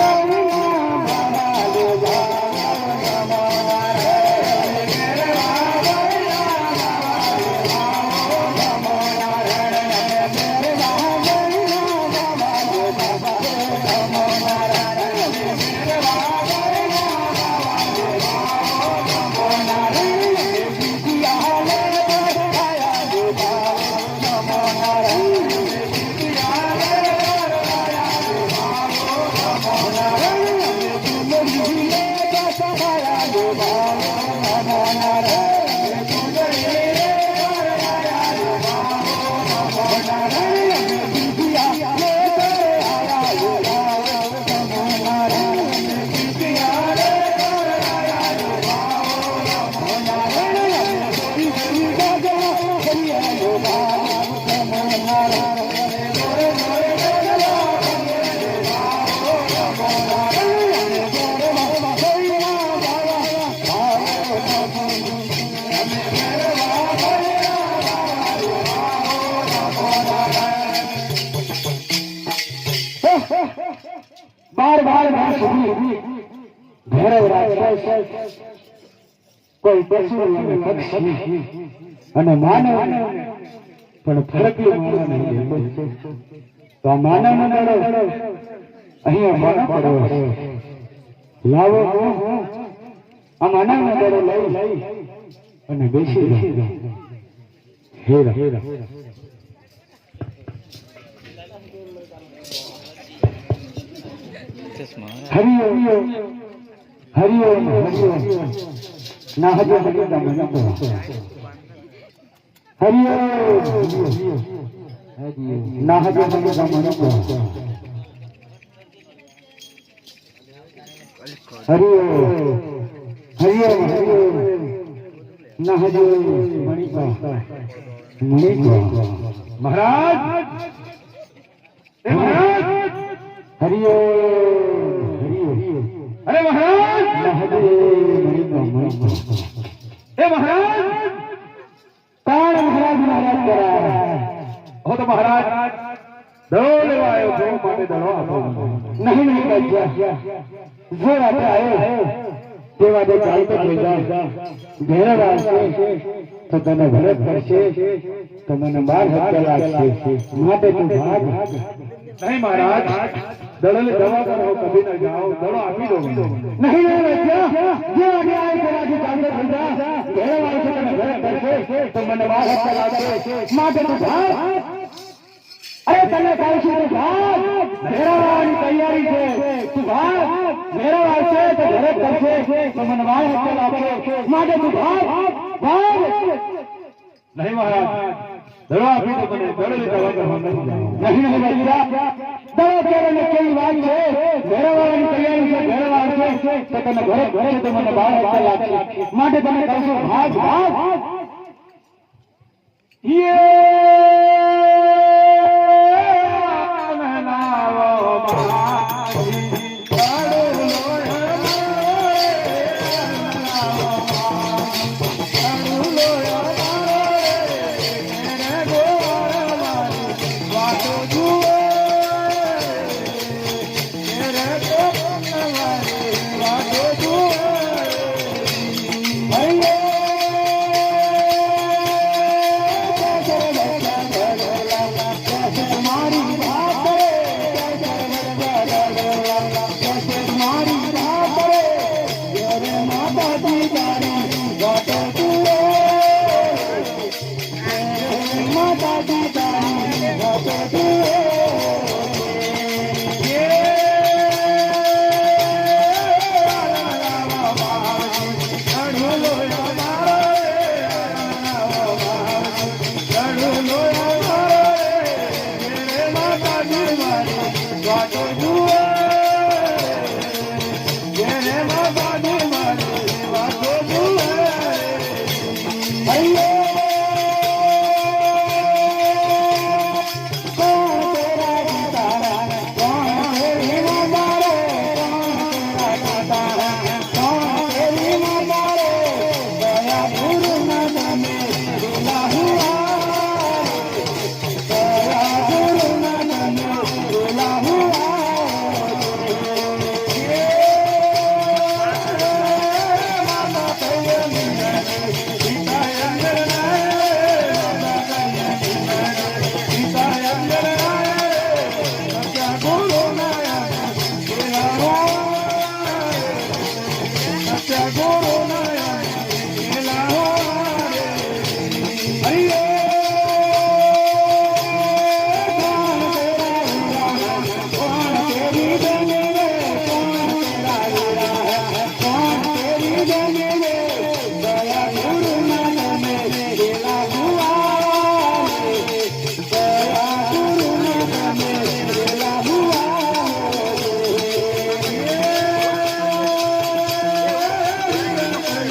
Amen. બાર અને પક્ષી પણ ફરકલી માનવ તો માનવ અહીંયા માનવ પડો લાવો આ માનવ નો દડો લઈ અને બેસી જાઓ. હેરા હરિઓમ હરિઓમ હરિઓમ ના હજુ હજુ તમે ન કરો હરિઓમ ના હજુ હજુ તમે ન કરો હરિઓમ હરિઓમ હરિઓમ મહારાજ મહારાજ હરિઓમ હરિઓમ અરે મહારાજ! એ મહારાજ! તાણ મહારાજ મહારાજ કરા હો તો મહારાજ, દડો લેવા આવ્યો છો, માટે દડો આપો. નહીં નહીં બચ્યા જો રાતે આવ્યો તો નહીં, મહારાજ. દડો દવા કરો કભી ના જાઓ દડો આપી દો નહીં નહીં બચ્યા જે આગે આય તેનાથી ચાલતો થઈ ઘરે વાળો છે, તમે ઘરે કરશે તો મને વાહ લાગશે માટે તું ભાગ. અરે તને કહું છું તું ભાગ મેળવવાની તૈયારી છે. તું ભાગ. મેળવ આવશે તો ઘરે કરશે તો મને વાહ લાગશે માટે તું ભાગ. ભાગ. નહીં મહારાજ. त घरे घरे त माना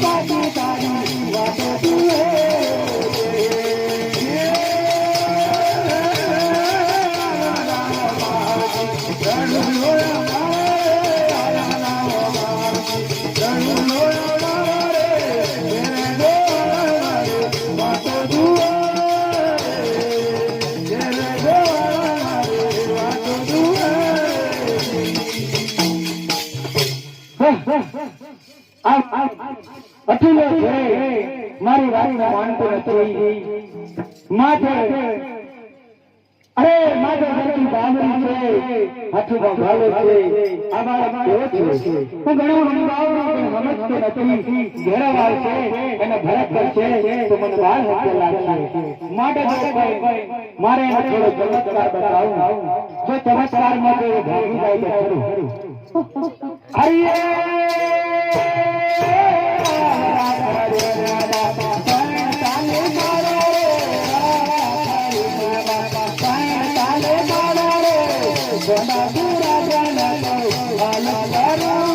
誰に言わせて。રાત માનતો નથી માથે અરે માથે સરખી બાંધણી છે હાથીમાં ભાલો છે આ કેવો છે હું ઘણું પણ સમજતો નથી ઘેરાવાર છે અને ભરત છે તો મને બાળ હત્યા લાગશે માટે જો મારે એને થોડો ચમત્કાર બતાવું જો ચમત્કાર માટે ભાગી જાય તો ખરું હો હો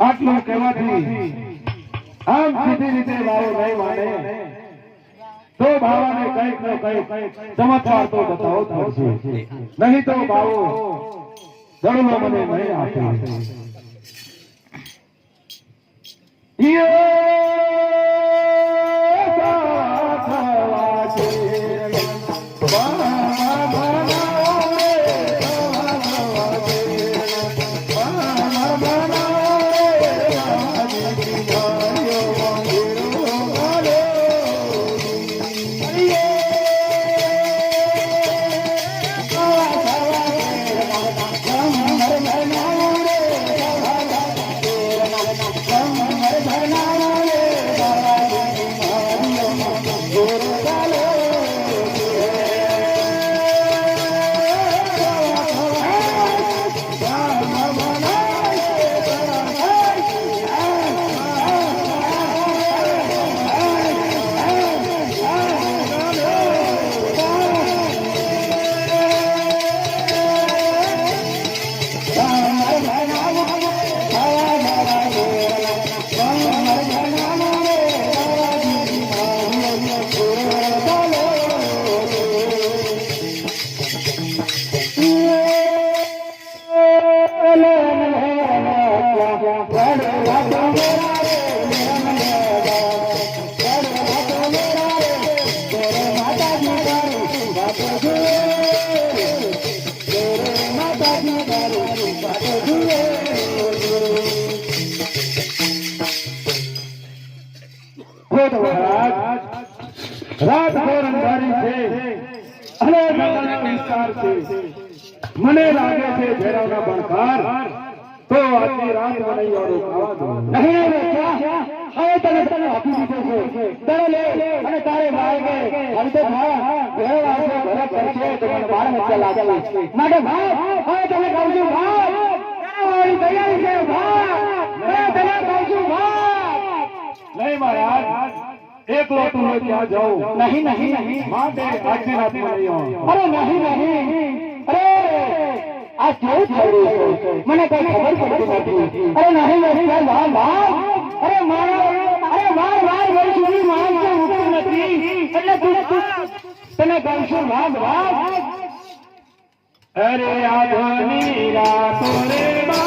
આટલું કહેવાથી આમ સીધી રીતે બાવો નહીં તો બાવાને કંઈક ને તો નહીં તો બાવો દડલો આપે. ભરત કરશે તો મને બાળ મચ્ચા લાગે માટે ભાઈ હવે તને કહું છું ભાઈ તૈયારી છે મને કઈ ખબર પડતી નથી અરે નહીં નહીં ભાઈ ભાઈ અરે મારા અરે વાર વાર ભાઈ સુધી માન નથી એટલે તને કહું છું ભાગ ભાગ અરે આધની રાતો રે.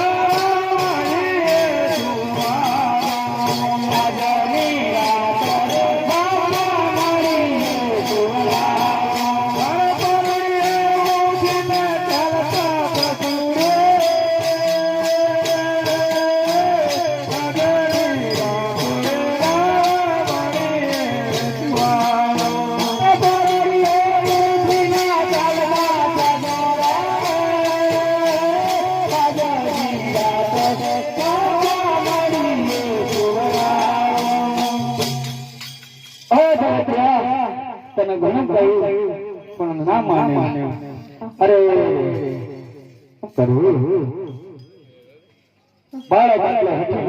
તને ઘણું કહ્યું પણ ના માને અરે કરવું બાળક એટલે હકીકત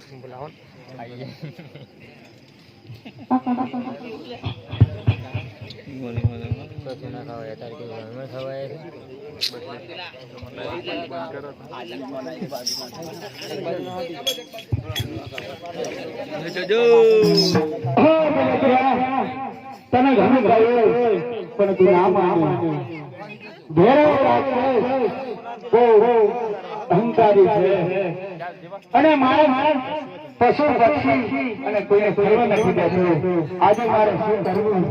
છે બોલાવો કશું ના ખવાય અત્યારે. તને ઘણું કહ્યું પણ તું ના માને ઘેરો બહુ અહંકારી છે અને મારે પશુ પક્ષી અને કોઈને કોઈ નથી દેતો આજે મારે શું કરવું?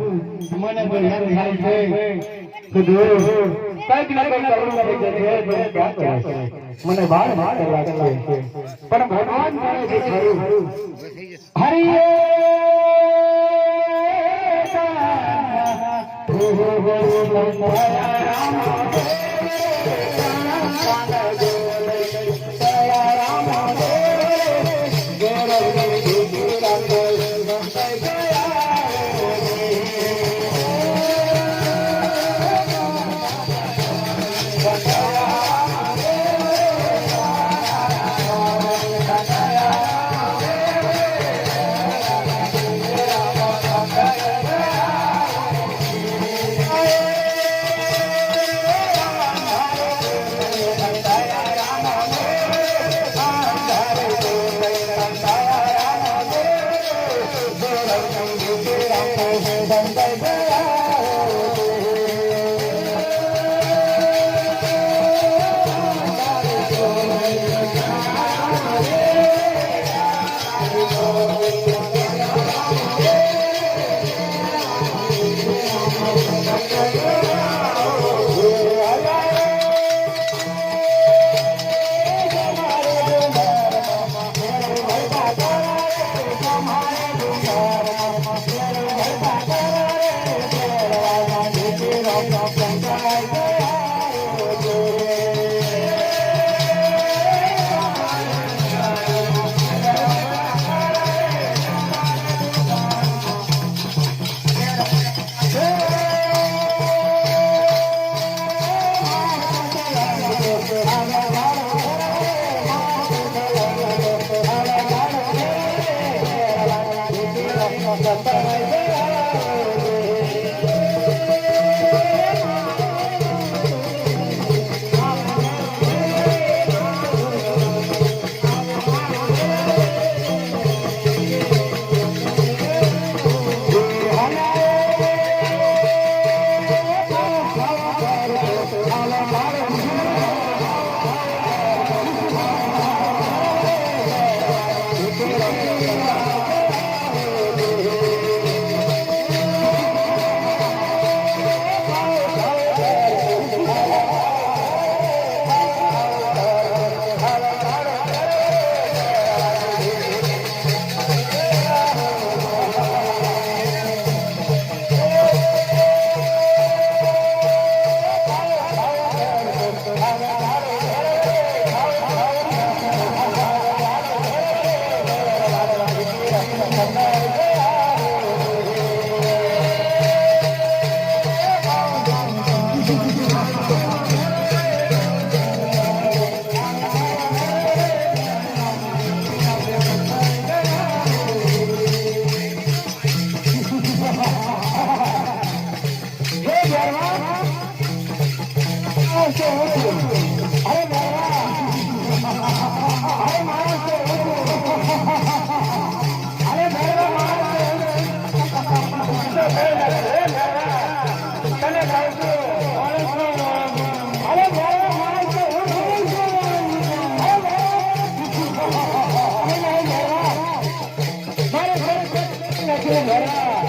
મને તો હેર થાય છે કે જો, કંઈક ને તો? મને બાર બાળ લાગે છે. પણ ભગવાન કરે છે ખરું ಬಂಡವಾಳ Vamos